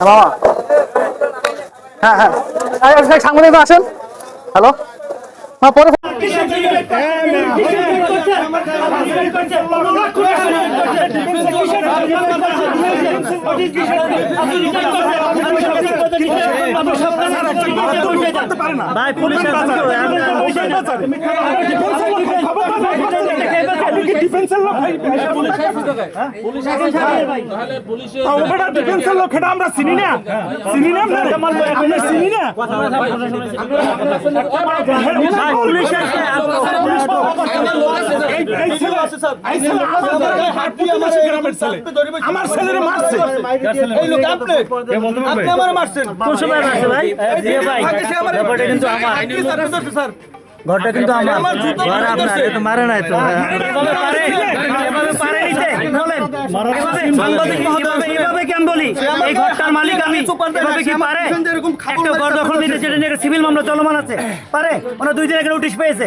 বাবা হ্যাঁ হ্যাঁ। সাংবাদিক আসেন। হ্যালো হ্যাঁ পরে ডিফেন্সের লোক ভাই ওটা ডিফেন্সের লোক এটা আমরা চিনি না। চিনি না আমরা আমরা চিনি না। পুলিশ এই এই ছেলে এই ছেলে আমাদের গায়ে হাত দিয়ে আমার গ্রামের ছেলে। আমার মারছে। এই লোক আপনি আপনি আমার মারছেন। কোন সময় ভাই? ভাই ব্যাপারটা কিন্তু আমার। স্যার। ঘরটা কিন্তু আমার। ঘর আপনার তো মারে নাই তো। এভাবে পারে এভাবে পারে নিতে। বলেন এভাবে সাংবাদিক মহোদয় এভাবে কেন বলি? এই ঘরটার মালিক আমি। এভাবে কি পারে? একটা ঘর দখল নিতে সেটা নিয়ে সিভিল মামলা চলমান আছে। পারে? ওনা দুই দিন আগে নোটিশ পেয়েছে।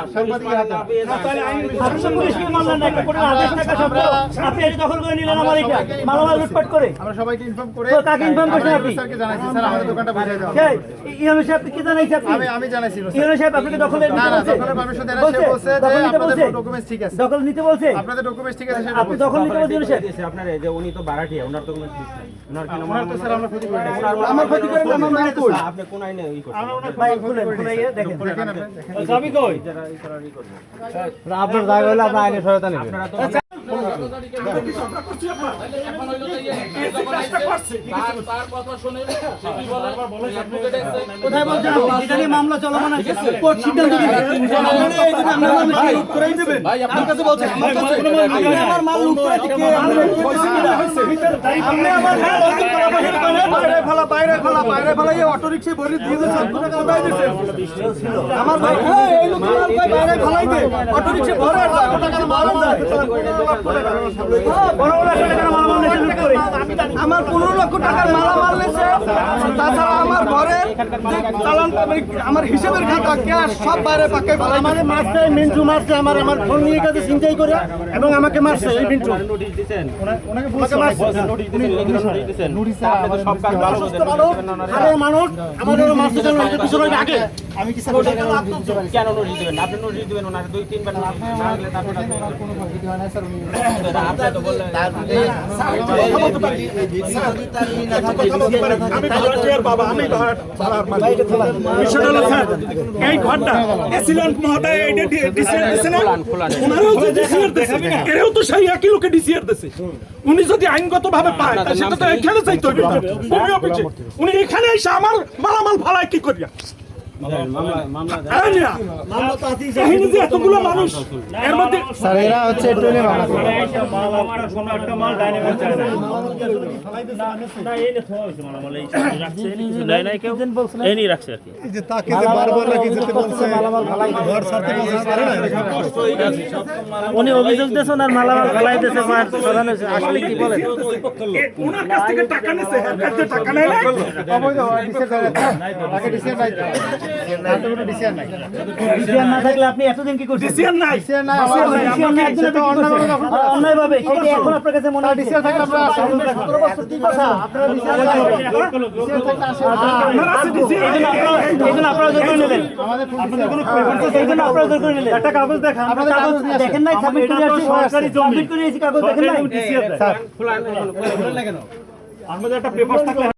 না, দখল আমার আমরা সবাইকে ইনফর্ম করে কাকে ইনফর্ম করছেন আপনি? স্যারকে জানাইছি স্যার আমাদের দোকানটা বুঝাই দাও। কে ইউনো সাহেব কি জানাইছে আপনি? আমি আমি জানাইছি ইউনো সাহেব আপনাকে দখল না না বলছে পারমিশন দেন সে বলছে যে আপনাদের ডকুমেন্টস ঠিক আছে। দখল নিতে বলছে? আপনাদের ডকুমেন্টস ঠিক আছে আপনি দখল নিতে বলছে ইউনো সাহেব? আপনার যে উনি তো ভাড়াটিয়া ওনার তো কোনো ঠিক নাই। ওনার কেন ওনার তো স্যার আমরা ক্ষতি করে। দিয়েছি। আমার ক্ষতি করে আমার মাল কই আপনি কোন আইনে ই করছেন? ভাই খুলেন খুলে দেখেন দেখেন। আপনি, দেখেন। কই? আপনার জায়গা হলে আপনার আইনে সহায়তা নেবেন। কোথায় বলছেন আপনি মামলা চলমান আছে কোর্ট সিদ্ধান্ত দিবে লুট আমার কাছে আমার কাছে আপনি আমার মাল লুট করে দিকে আপনি আমার মাল লুট করে বাইরে বাইরে ফেলা বাইরে ফেলা বাইরে ফেলা এই অটো রিকশা ভরে দিয়ে সব টাকা উঠাই দিয়েছে আমার ভাই এই লোক অটো রিকশা ভরে যায় টাকা মারা আমার পনেরো লক্ষ টাকার মালা মাল লেছে তাছাড়া আমার ঘরের চালান আমার হিসেবের খাতা ক্যাশ সব বাইরে পাকে আমাদের মারছে মিন্টু মারছে আমার আমার ফোন নিয়ে গেছে চিন্তাই করে এবং আমাকে মারছে এই মিন্টু। নোটিশ দিবেন ওনাকে বলছি নোটিশ দিবেন নোটিশ দিবেন আপনি তো সব কাজ ভালো বোঝেন মানুষ আমাদের মারছে জন্য আমাদের পিছনে আগে। আমি কি স্যার কেন নোটিশ দিবেন? আপনি নোটিশ দিবেন ওনার দুই তিনবার না না তারপর কোনো ক্ষতি হয় না স্যার উনি আপনি তো বললেন। তো। উনি যদি আইনগত ভাবে পায় সেটা তো এখানে চাইতে উনি এখানে এসে আমার মালামাল ফালায় কি করিয়া উনি অভিযোগ দিয়েছেন আর মালামাল ফেলাই দিয়েছে আসলে কি বলেন ওনার কাছ থেকে টাকা নিছে এর কাছ থেকে টাকা নেয় না অবৈধ ডিসিআর তাকে ডিসিআর না থাকলে আপনি এতদিন কি করছেন? নাই। নাই। তো সেটা এখন আপনার কাছে মনে হয় থাকলে আমরা বছর কি কথা? আপনারা থাকলে আপনার আপনারা- জোর করে নিলেন আমাদের আপনারা জোর করে নিলেন একটা কাগজ দেখান। আপনাদের কাগজ। দেখেন নাই সাবমিট করে আসছি সরকারি সাবমিট করে এসেছি কাগজ দেখেন নাই? স্যার এই জন্য আপনারা জোর করে নিলেন